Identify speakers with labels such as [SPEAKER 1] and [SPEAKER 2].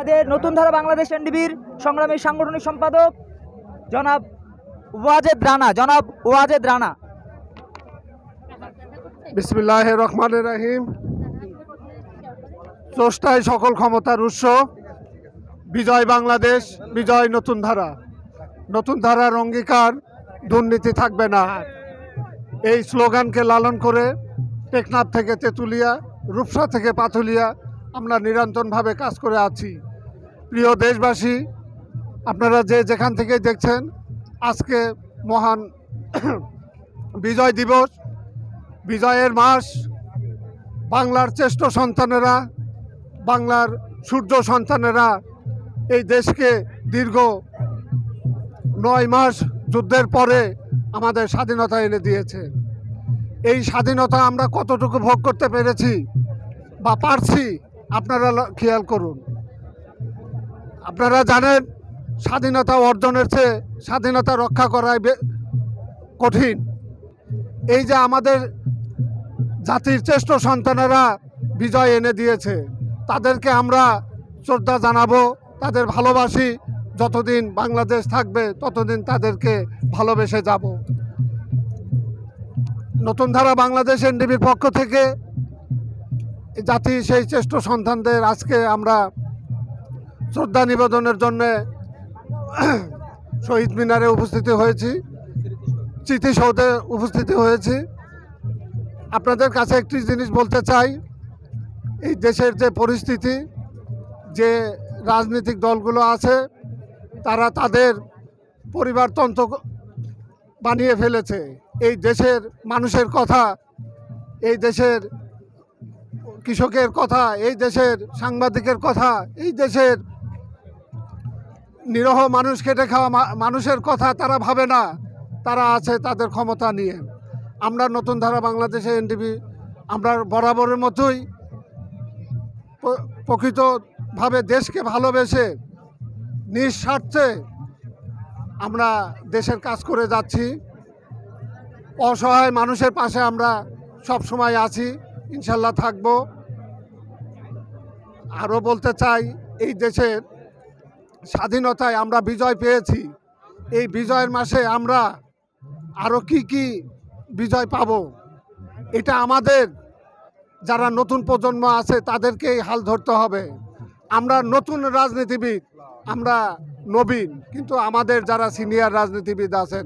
[SPEAKER 1] আমাদের নতুন ধারা বাংলাদেশ এনডিবির সংগ্রামী সাংগঠনিক সম্পাদক জনাব ওয়াজেদ রানা, জনাব ওয়াজেদ রানা।
[SPEAKER 2] বিসমিল্লাহ রহমান রাহিম। স্রষ্টায় সকল ক্ষমতার উৎস। বিজয় বাংলাদেশ, বিজয় নতুন ধারা। নতুন ধারার অঙ্গীকার দুর্নীতি থাকবে না। এই স্লোগানকে লালন করে টেকনাফ থেকে তেঁতুলিয়া, রূপসা থেকে পাথুলিয়া আমরা নিরন্তরভাবে কাজ করে আছি। প্রিয় দেশবাসী, আপনারা যে যেখান থেকে দেখছেন, আজকে মহান বিজয় দিবস, বিজয়ের মাস, বাংলার শ্রেষ্ঠ সন্তানেরা, বাংলার সূর্য সন্তানেরা এই দেশকে দীর্ঘ নয় মাস যুদ্ধের পরে আমাদের স্বাধীনতা এনে দিয়েছে। এই স্বাধীনতা আমরা কতটুকু ভোগ করতে পেরেছি বা পারছি, আপনারা খেয়াল করুন। আপনারা জানেন, স্বাধীনতা অর্জনের চেয়ে স্বাধীনতা রক্ষা করাই কঠিন। এই যে আমাদের জাতির শ্রেষ্ঠ সন্তানেরা বিজয় এনে দিয়েছে, তাদেরকে আমরা শ্রদ্ধা জানাব, তাদের ভালোবাসি, যতদিন বাংলাদেশ থাকবে ততদিন তাদেরকে ভালোবেসে যাব। নতুন ধারা বাংলাদেশ এনডিবির পক্ষ থেকে জাতি, সেই শ্রেষ্ঠ সন্তানদের আজকে আমরা শ্রদ্ধা নিবেদনের জন্যে শহীদ মিনারে উপস্থিত হয়েছি। স্মৃতিসৌধে উপস্থিত হয়েছি। আপনাদের কাছে একটি জিনিস বলতে চাই। এই দেশের যে পরিস্থিতি, যে রাজনৈতিক দলগুলো আছে, তারা তাদের পরিবারতন্ত্র বানিয়ে ফেলেছে। এই দেশের মানুষের কথা, এই দেশের কৃষকের কথা, এই দেশের সাংবাদিকের কথা, এই দেশের নিরহ মানুষ খেটে খাওয়া মানুষের কথা তারা ভাবে না। তারা আছে তাদের ক্ষমতা নিয়ে। আমরা নতুন ধারা বাংলাদেশে এনডিবি, আমরা বরাবরের মতোই প্রকৃতভাবে দেশকে ভালোবেসে, নিঃস্বার্থে আমরা দেশের কাজ করে যাচ্ছি। অসহায় মানুষের পাশে আমরা সব সময় আছি, ইনশাল্লাহ থাকব। আরও বলতে চাই, এই দেশের স্বাধীনতায় আমরা বিজয় পেয়েছি। এই বিজয়ের মাসে আমরা আরও কি কি বিজয় পাব, এটা আমাদের যারা নতুন প্রজন্ম আছে তাদেরকেই হাল ধরতে হবে। আমরা নতুন রাজনীতিবিদ, আমরা নবীন, কিন্তু আমাদের যারা সিনিয়র রাজনীতিবিদ আছেন